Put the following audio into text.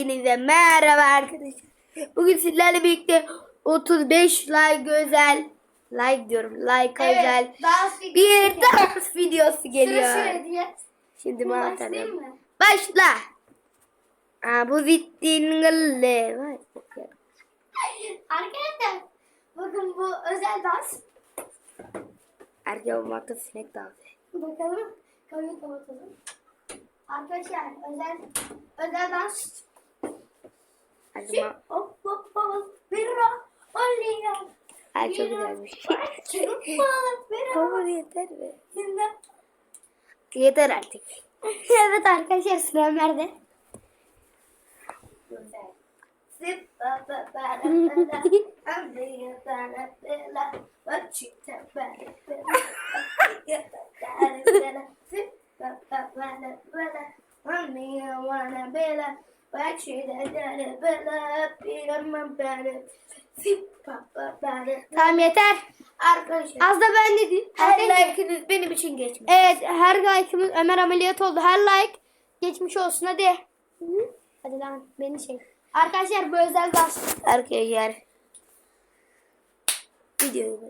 Hepinize merhaba arkadaşlar. Bugün sizlerle birlikte 35 like özel like diyorum like özel dans bir dans videosu geliyor. Sıra sıra diye. Şimdi mı? Başla. Aa, bu zittin gılle. Vay. Arkadaşlar bakın bu özel dans. Erkek olmakta sinek dansı. Bakalım. Kapıyı kapatalım. Arkadaşlar özel özel dans. Olya. Ay çok güzelmiş. Baba yeter be. Yeter artık. evet arkadaşlar sıra nerede? Tamam yeter. Arkadaşlar. Az da ben dedim. Her Her like'ınız benim için geçmiş. Evet her like'ımız Ömer ameliyat oldu. Her like geçmiş olsun hadi. Hadi lan beni çek. Arkadaşlar bu özel dans. Arkadaşlar. Videoyu